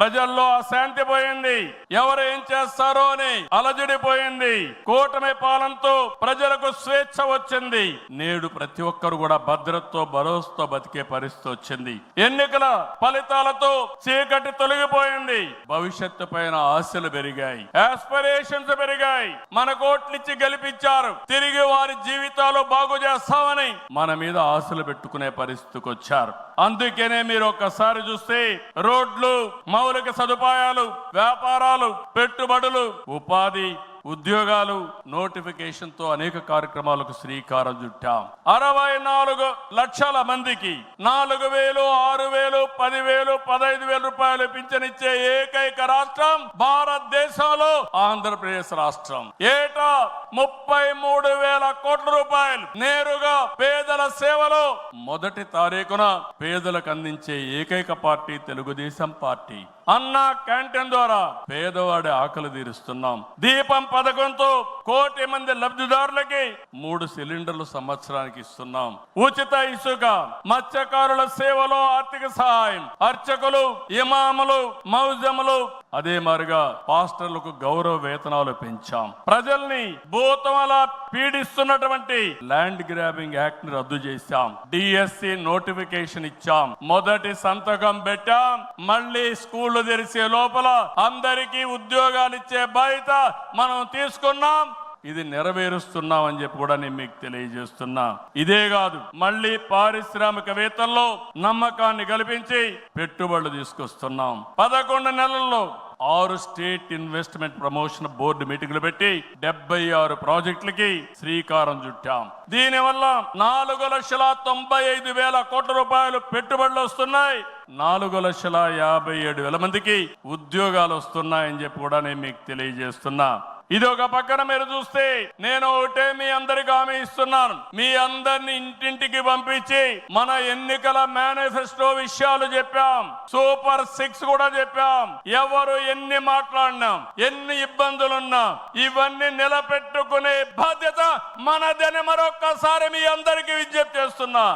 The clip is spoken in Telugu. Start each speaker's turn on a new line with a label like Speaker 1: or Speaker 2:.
Speaker 1: ప్రజల్లో అశాంతి పోయింది. ఎవరు ఏం చేస్తారో అని అలజడిపోయింది. కూటమి పాలనతో ప్రజలకు స్వేచ్ఛ వచ్చింది. నేడు ప్రతి ఒక్కరు కూడా భద్రతతో భరోసాతో బతికే పరిస్థితి వచ్చింది. ఎన్నికల ఫలితాలతో చీకటి తొలగిపోయింది. భవిష్యత్తు పైన ఆశలు పెరిగాయి. ఆస్పిరేషన్స్ పెరిగాయి. మన కోట్లిచ్చి గెలిపించారు. తిరిగి వారి జీవితాలు బాగు చేస్తామని మన మీద ఆశలు పెట్టుకునే పరిస్థితికి వచ్చారు. అందుకనే మీరు ఒక్కసారి చూస్తే రోడ్లు మౌ మౌలిక సదుపాయాలు వ్యాపారాలు పెట్టుబడులు ఉపాధి ఉద్యోగాలు నోటిఫికేషన్తో అనేక కార్యక్రమాలకు శ్రీకారం చుట్టాం. అరవై నాలుగు లక్షల మందికి నాలుగు వేలు ఆరు వేలు పదివేలు పదహైదు వేల రూపాయలు పింఛనిచ్చే ఏకైక రాష్ట్రం భారతదేశంలో ఆంధ్రప్రదేశ్ రాష్ట్రం. ఏటా ముప్పై మూడు వేల కోట్ల రూపాయలు నేరుగా పేదల సేవలో మొదటి తారీఖున పేదలకు అందించే ఏకైక party Telugu Desam party. Anna canteen ద్వారా పేదవాడి ఆకలి తీరుస్తున్నాం. దీపం పథకంతో కోటి మంది లబ్ధిదారులకి మూడు సిలిండర్లు సంవత్సరానికి ఇస్తున్నాం. ఉచిత ఇసుక మత్స్యకారుల సేవలో ఆర్థిక సహాయం అర్చకులు ఇమాములు మౌజములు అదే మారిగా పాస్టర్లకు గౌరవ వేతనాలు పెంచాం. ప్రజల్ని భూతమల పీడిస్తున్నటువంటి ల్యాండ్ గ్రాబింగ్ యాక్ట్ని రద్దు చేశాం. డిఎస్సి నోటిఫికేషన్ ఇచ్చాం. మొదటి సంతకం పెట్టాం. మళ్ళీ స్కూళ్ళు తెరిచే లోపల అందరికీ ఉద్యోగాలు ఇచ్చే బాధ్యత మనం తీసుకున్నాం. ఇది నెరవేరుస్తున్నాం అని చెప్పి కూడా నేను మీకు తెలియజేస్తున్నా. ఇదే కాదు మళ్ళీ పారిశ్రామికవేత్తల్లో నమ్మకాన్ని కల్పించి పెట్టుబడులు తీసుకొస్తున్నాం. పదకొండు నెలల్లో ఆరు స్టేట్ ఇన్వెస్ట్మెంట్ ప్రమోషన్ బోర్డు మీటింగ్లు పెట్టి డెబ్బై ఆరు ప్రాజెక్టులకి శ్రీకారం చుట్టాం. దీనివల్ల నాలుగు లక్షల తొంభై ఐదు వేల కోట్ల రూపాయలు పెట్టుబడులు వస్తున్నాయి. నాలుగు లక్షల యాభై ఏడు వేల మందికి ఉద్యోగాలు వస్తున్నాయని చెప్పి కూడా నేను మీకు తెలియజేస్తున్నా. ఇది ఒక పక్కన మీరు చూస్తే నేను ఒకటే మీ అందరికి హామీ ఇస్తున్నాను. మీ అందరిని ఇంటింటికి పంపించి మన ఎన్నికల మేనిఫెస్టో విషయాలు చెప్పాం. సూపర్ సిక్స్ కూడా చెప్పాం. ఎవరు ఎన్ని మాట్లాడినాం ఎన్ని ఇబ్బందులున్నా ఇవన్నీ నిలబెట్టుకునే బాధ్యత మనదని మరొక్కసారి మీ అందరికీ విజ్ఞప్తి చేస్తున్నా.